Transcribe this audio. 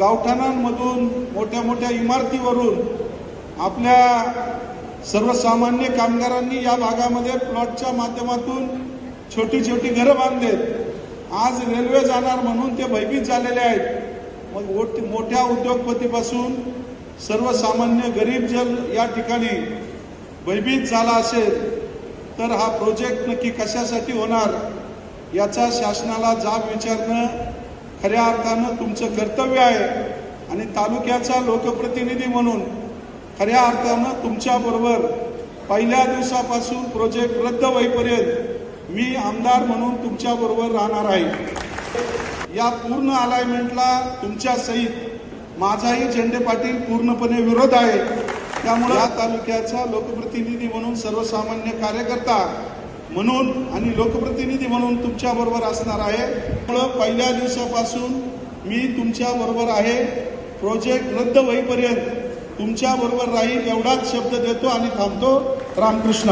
गावठाणांमधून मोठ्या मोठ्या इमारतीवरून आपल्या सर्वसामान्य कामगारांनी या भागामध्ये प्लॉटच्या माध्यमातून छोटी छोटी घरं बांधलेत. आज रेल्वे जाणार म्हणून ते भयभीत झालेले आहेत. मग मोठ्या उद्योगपतीपासून सर्वसामान्य गरीब जल या ठिकाणी भयभीत झाला असेल तर हा प्रोजेक्ट नक्की कशासाठी होणार याचा शासनाला जाब विचारणं खऱ्या अर्थानं तुमचं कर्तव्य आहे आणि तालुक्याचा लोकप्रतिनिधी म्हणून खऱ्या अर्थानं तुमच्याबरोबर पहिल्या दिवसापासून प्रोजेक्ट रद्द होईपर्यंत मी आमदार म्हणून तुमच्याबरोबर राहणार आहे. या पूर्ण अलाइनमेंटला तुमच्या सहित माझाही झेंडे पाटील पूर्णपणे विरोध आहे. त्यामुळे या तालुक्याचा लोकप्रतिनिधी म्हणून सर्वसामान्य कार्यकर्ता म्हणून आणि लोकप्रतिनिधी म्हणून तुमच्या बरोबर असणार आहे. त्यामुळं पहिल्या दिवसापासून मी तुमच्या बरोबर आहे. प्रोजेक्ट रद्द होईपर्यंत तुमच्या बरोबर राहील एवढाच शब्द देतो आणि थांबतो. रामकृष्ण.